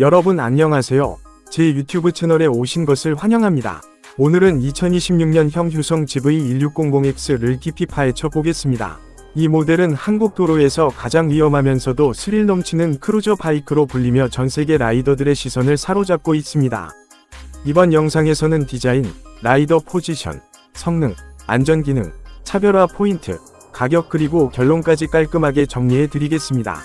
여러분 안녕하세요. 제 유튜브 채널에 오신 것을 환영합니다. 오늘은 2026년형 휴성 GV1600X를 깊이 파헤쳐 보겠습니다. 이 모델은 한국 도로에서 가장 위험하면서도 스릴 넘치는 크루저 바이크로 불리며 전 세계 라이더들의 시선을 사로잡고 있습니다. 이번 영상에서는 디자인, 라이더 포지션, 성능, 안전 기능, 차별화 포인트, 가격 그리고 결론까지 깔끔하게 정리해 드리겠습니다.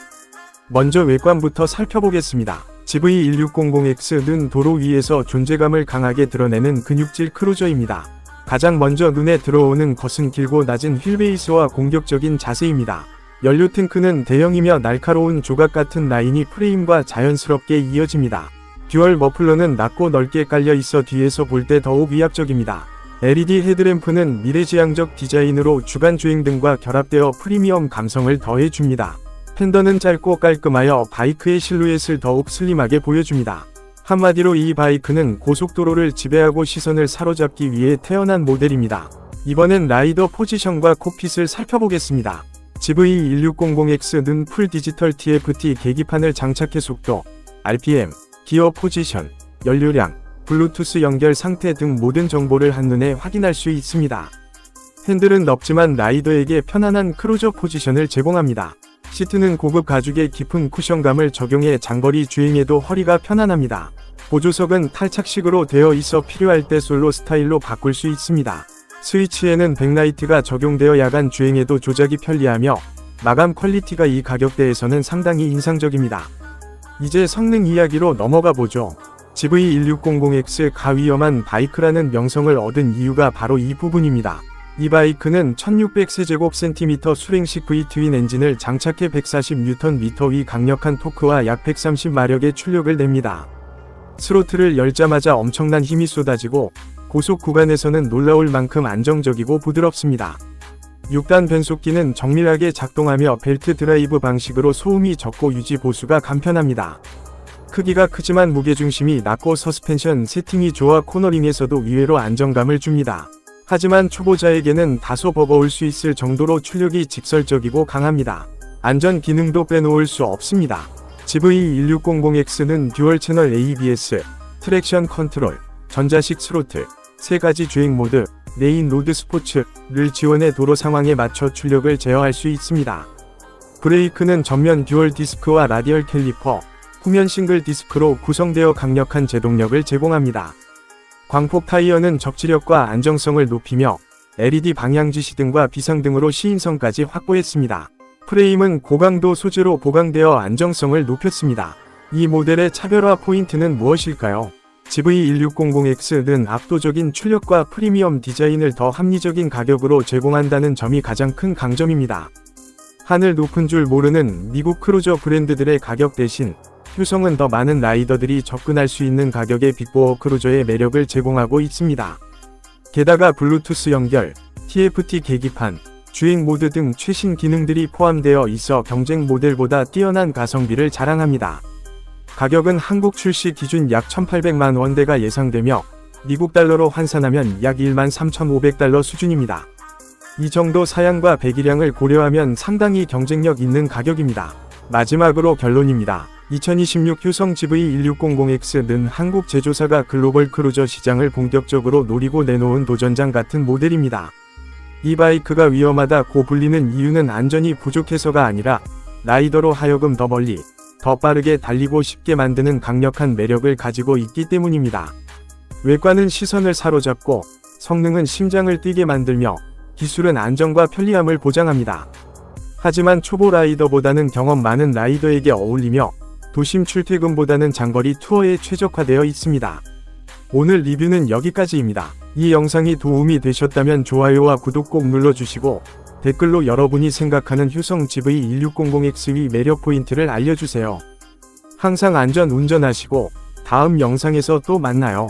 먼저 외관부터 살펴보겠습니다. GV1600X는 도로 위에서 존재감을 강하게 드러내는 근육질 크루저입니다. 가장 먼저 눈에 들어오는 것은 길고 낮은 휠베이스와 공격적인 자세입니다. 연료 탱크는 대형이며 날카로운 조각 같은 라인이 프레임과 자연스럽게 이어집니다. 듀얼 머플러는 낮고 넓게 깔려 있어 뒤에서 볼 때 더욱 위압적입니다. LED 헤드램프는 미래지향적 디자인으로 주간 주행 등과 결합되어 프리미엄 감성을 더해줍니다. 팬더는 짧고 깔끔하여 바이크의 실루엣을 더욱 슬림하게 보여줍니다. 한마디로 이 바이크는 고속도로를 지배하고 시선을 사로잡기 위해 태어난 모델입니다. 이번엔 라이더 포지션과 콕핏을 살펴보겠습니다. GV1600X는 풀 디지털 TFT 계기판을 장착해 속도, RPM, 기어 포지션, 연료량, 블루투스 연결 상태 등 모든 정보를 한눈에 확인할 수 있습니다. 핸들은 넓지만 라이더에게 편안한 크루저 포지션을 제공합니다. 시트는 고급 가죽의 깊은 쿠션감을 적용해 장거리 주행에도 허리가 편안합니다. 보조석은 탈착식으로 되어 있어 필요할 때 솔로 스타일로 바꿀 수 있습니다. 스위치에는 백라이트가 적용되어 야간 주행에도 조작이 편리하며 마감 퀄리티가 이 가격대에서는 상당히 인상적입니다. 이제 성능 이야기로 넘어가 보죠. GV1600X가 위험한 바이크라는 명성을 얻은 이유가 바로 이 부분입니다. 이 바이크는 1600세제곱센티미터 수랭식 V 트윈 엔진을 장착해 140Nm 위 강력한 토크와 약 130마력의 출력을 냅니다. 스로틀을 열자마자 엄청난 힘이 쏟아지고 고속 구간에서는 놀라울 만큼 안정적이고 부드럽습니다. 6단 변속기는 정밀하게 작동하며 벨트 드라이브 방식으로 소음이 적고 유지 보수가 간편합니다. 크기가 크지만 무게중심이 낮고 서스펜션 세팅이 좋아 코너링에서도 의외로 안정감을 줍니다. 하지만 초보자에게는 다소 버거울 수 있을 정도로 출력이 직설적이고 강합니다. 안전 기능도 빼놓을 수 없습니다. GV1600X는 듀얼 채널 ABS, 트랙션 컨트롤, 전자식 스로틀, 세 가지 주행 모드, 레인 로드 스포츠를 지원해 도로 상황에 맞춰 출력을 제어할 수 있습니다. 브레이크는 전면 듀얼 디스크와 라디얼 캘리퍼, 후면 싱글 디스크로 구성되어 강력한 제동력을 제공합니다. 광폭 타이어는 적지력과 안정성을 높이며 LED 방향 지시 등과 비상등으로 시인성까지 확보했습니다. 프레임은 고강도 소재로 보강되어 안정성을 높였습니다. 이 모델의 차별화 포인트는 무엇일까요? GV1600X는 압도적인 출력과 프리미엄 디자인을 더 합리적인 가격으로 제공한다는 점이 가장 큰 강점입니다. 하늘 높은 줄 모르는 미국 크루저 브랜드들의 가격 대신 효성은 더 많은 라이더들이 접근할 수 있는 가격의 빅보어 크루저의 매력을 제공하고 있습니다. 게다가 블루투스 연결, TFT 계기판, 주행 모드 등 최신 기능들이 포함되어 있어 경쟁 모델보다 뛰어난 가성비를 자랑합니다. 가격은 한국 출시 기준 약 1,800만 원대가 예상되며 미국 달러로 환산하면 약 1만 3,500달러 수준입니다. 이 정도 사양과 배기량을 고려하면 상당히 경쟁력 있는 가격입니다. 마지막으로 결론입니다. 2026 효성 GV1600X는 한국 제조사가 글로벌 크루저 시장을 본격적으로 노리고 내놓은 도전장 같은 모델입니다. 이 바이크가 위험하다고 불리는 이유는 안전이 부족해서가 아니라 라이더로 하여금 더 멀리, 더 빠르게 달리고 쉽게 만드는 강력한 매력을 가지고 있기 때문입니다. 외관은 시선을 사로잡고 성능은 심장을 뛰게 만들며 기술은 안정과 편리함을 보장합니다. 하지만 초보 라이더보다는 경험 많은 라이더에게 어울리며 도심 출퇴근보다는 장거리 투어에 최적화되어 있습니다. 오늘 리뷰는 여기까지입니다. 이 영상이 도움이 되셨다면 좋아요와 구독 꼭 눌러주시고 댓글로 여러분이 생각하는 효성 GV1600X의 매력 포인트를 알려주세요. 항상 안전 운전하시고 다음 영상에서 또 만나요.